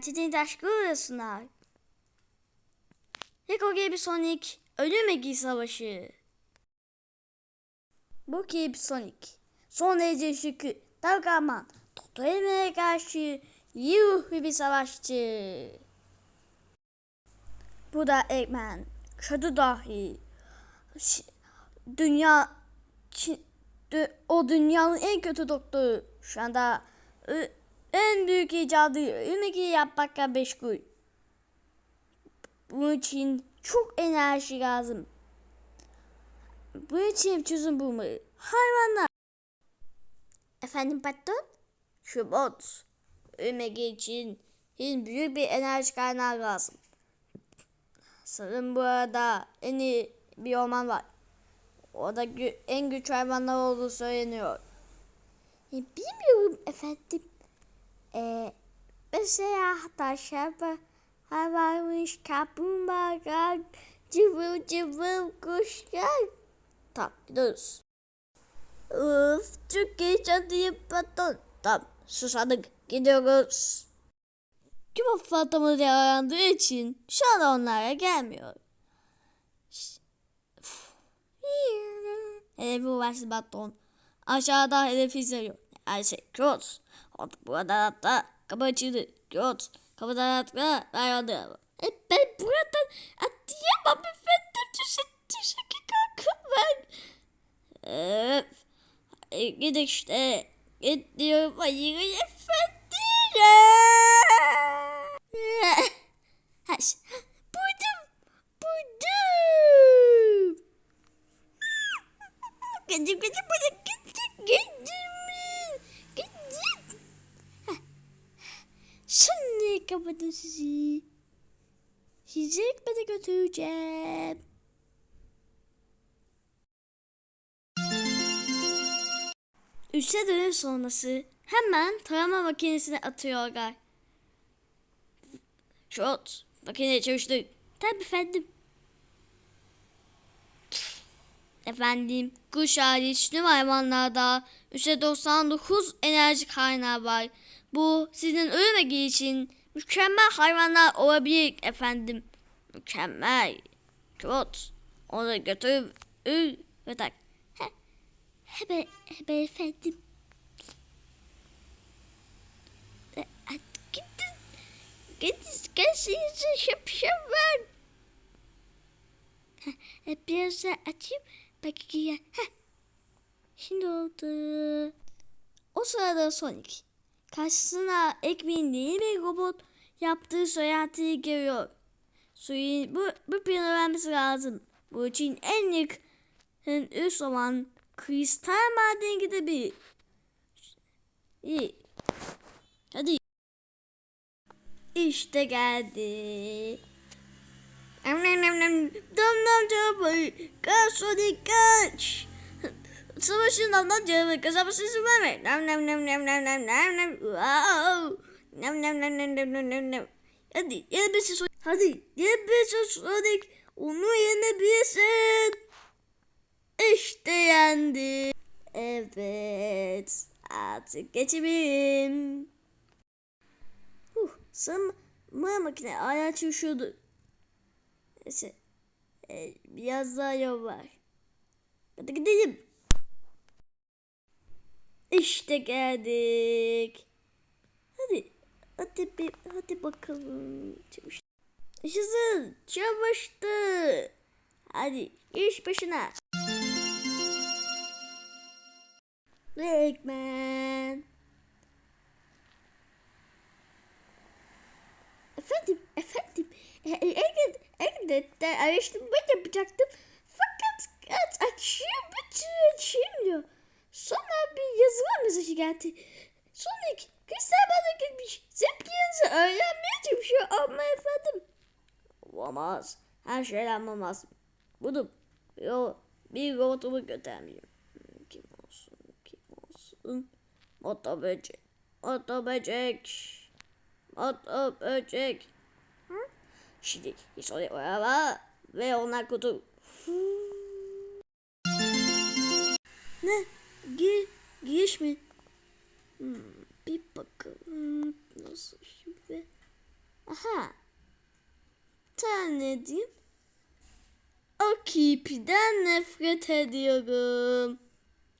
Tedin taşkırıyorsunlar. Rico gibi Sonic ölüm egi savaşı. Bu gibi Sonic. Son derece şıkı, Dalgaman, Totoeme'ye karşı iyi bir savaşçı. Bu da Eggman, Cadı dahi. Ş- Dünya, Çin- dü- o dünyanın en kötü doktoru. Şu anda en büyük icadı ümidi yapmakla meşgul. Bunun için çok enerji lazım. Bunun için çözüm bulmalı. Hayvanlar. Efendim patron? Şu bot. Ümidi için en büyük bir enerji kaynağı lazım. Sanırım bu arada en iyi bir orman var. Orada gü- en güçlü hayvanlar olduğu söyleniyor. E, bilmiyorum efendim. E, mesela taşlar varmış, kaplumbağalar, cıvıl cıvıl kuşlar. Tamam gidiyoruz. Uf çok heyecanlıyım patron. Tamam susadık gidiyoruz. Küba Fatım'ı yaralandığı için şu an onlara gelmiyor. Hedefi ulaştı baton. Aşağıda hedefi izliyor. Her şey Kros. Burada hatta kapı açıldı. Kros. Kapıdan hatta ayrıldı. E ben buradan atlayamam efendim. Teşekkür kalkın ben. Öf. E, gidin işte. Gidiyorum. Hayır efendim. Sizi. Sizi ekmede götüreceğim. Üçte dönüm sonrası hemen tarama makinesine atıyorlar. Şut, makine çalıştı. Tabii efendim. Efendim, kuş hariç tüm hayvanlarda %99 enerji kaynağı var. Bu sizin ölmegi için mükemmel hayvanlar olabilir efendim. Mükemmel. Çok. Onu götür ül ve tak. He, hebe, hebe efendim. E, hadi Gidin. Gidin. Gelsin şapşal e, biraz daha açayım. Ya. Heh. Şimdi oldu. O sırada Sonic. Karşısına Ekmeğin bir robot yaptığı söylentiyi görüyor. Suyun bu, bu planı öğrenmesi lazım. Bu için en yakın üst olan kristal madeni gidebilir. İyi. Hadi. İşte geldi. Nam nam nam nam. Dam nam cevabı. Kaç Sonic kaç. Savaşın damdan cevabı. Kazanması izin verme. Nam nam nam nam nam nam nam nam. Wow. Nam nam nam nam nam nam nam nam. Hadi yenebilirsin Sonic. Hadi yenebilirsin Sonic. Onu yenebilirsin. İşte yendi. Evet. Artık geçebilirim. Huh, sığınma makine ayağa çalışıyordu. Neyse. Ee, biraz daha yol var. Hadi gidelim. İşte geldik. Hadi. Hadi bir, hadi bakalım. Çavuş. Çavuştu. Hadi iş başına. Ekmen. Efendim, efendim. E, e, Evet, elbette araştırma yapacaktım. Fakat aç, açayım, bütün açayım diyor. Sonra bir yazılan mesajı geldi. Sonic, kristal bana gitmiş. Zepkinizi öğrenmeye çalışıyor ama efendim. Olamaz. Her şeyden olmaz. Bunu yo, bir robotumu götürmeyeyim. Kim olsun, kim olsun. Moto böcek, moto böcek. Moto böcek. Şimdi Sonic araba ve onlar kutu. Ne? Gir, giriş mi? Hmm, bir bakalım nasıl şimdi. Aha. Sen ne diyeyim? O kipiden nefret ediyorum.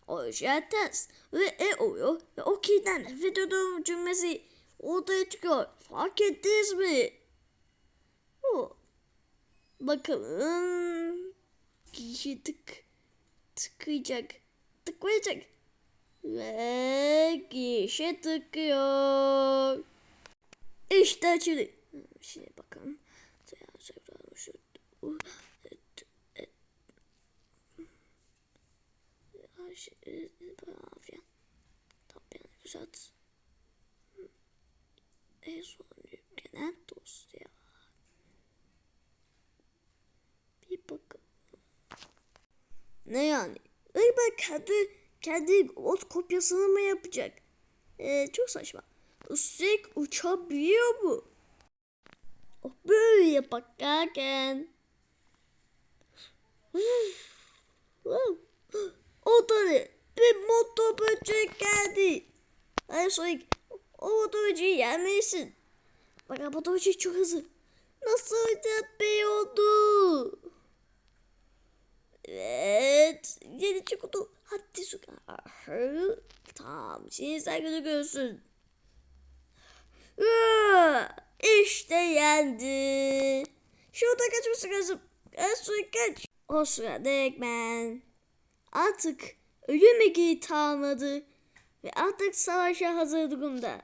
O ters ve e oluyor ve o kipiden nefret ediyorum cümlesi ortaya çıkıyor. Fark ettiniz mi? O. Bakalım. Kişi tık tıkayacak. Tıklayacak. Ve gişe tıkıyor. İşte açıldı. Şimdi bakalım. Ne yani? Acaba kendi kendi ot kopyasını mı yapacak? Ee, çok saçma. Üstelik uçabiliyor mu? O böyle bakarken. o da ne? Bir motor böcek geldi. Hayır Sonic. O motor böceği yenmelisin. Bak motor böceği çok hızlı. Nasıl yapıyordu? Evet. Yeni çıktı. Hadi su. Tamam. Şimdi sen gözüküyorsun. İşte yendi. Şurada kaçması lazım. Kaç suyu kaç. O sırada Ekmen. Artık ölüm ekiği tamamladı. Ve artık savaşa hazır durumda.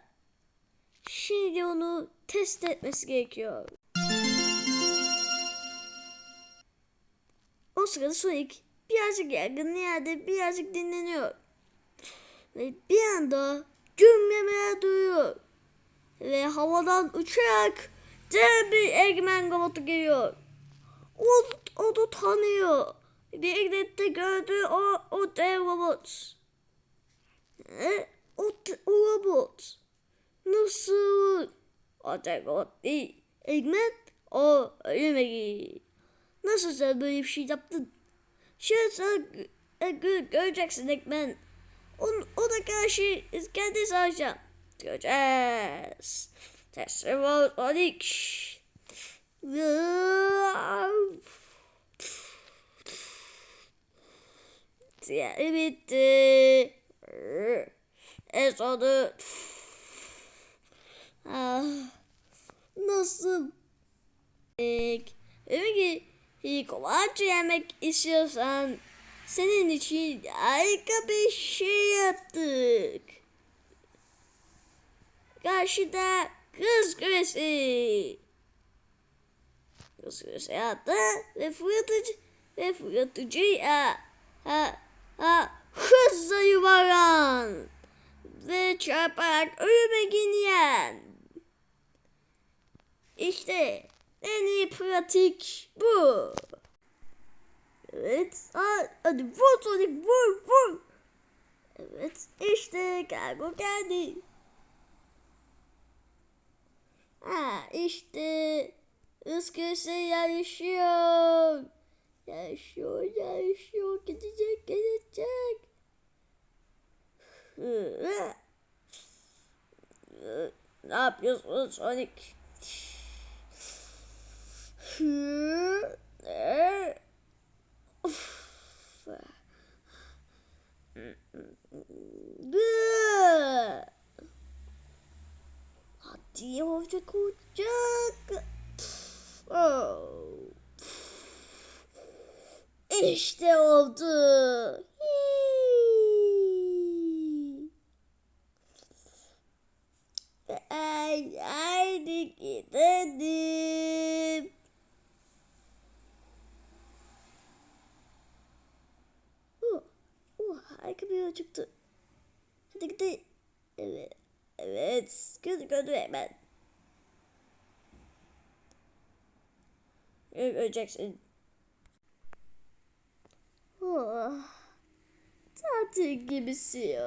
Şimdi onu test etmesi gerekiyor. O sırada Sonic birazcık yaygın yerde birazcık dinleniyor. Ve bir anda cümlemeler duyuyor. Ve havadan uçarak dev bir Eggman robotu geliyor. O, o da tanıyor. Bir Eggman'de gördüğü o, o dev robot. E, o, o robot. Nasıl? O dev robot değil. Eggman o ölümegi. Nasıl sen böyle bir şey yaptın? Şimdi sen gö- göreceksin Eggman. O, o da karşı kendi savaşacağım. Göreceğiz. Teslim ol Onyx. Diğeri bitti. En sonu. Ah, nasıl? Peki, kolayca yemek istiyorsan senin için harika bir şey yaptık. Karşıda kız küresi. Kız küresi yaptı ve fırlatıcı ve fırlatıcı ya ha ha hızla yuvaran ve çarparak ölüme giden. İşte en iyi pratik bu. Evet. Ha, hadi vur Sonic vur vur. Evet işte kargo geldi. Ha işte ıskısı yarışıyor. Yarışıyor, yarışıyor. Gidecek, gidecek. Ne yapıyorsun Sonic? İşte oldu. Ay, haydi gidelim. Oh, oh, harika bir yol çıktı. Hadi gidelim. Evet. Evet. Gördü gördü hemen. Göreceksin. 我早就该不行。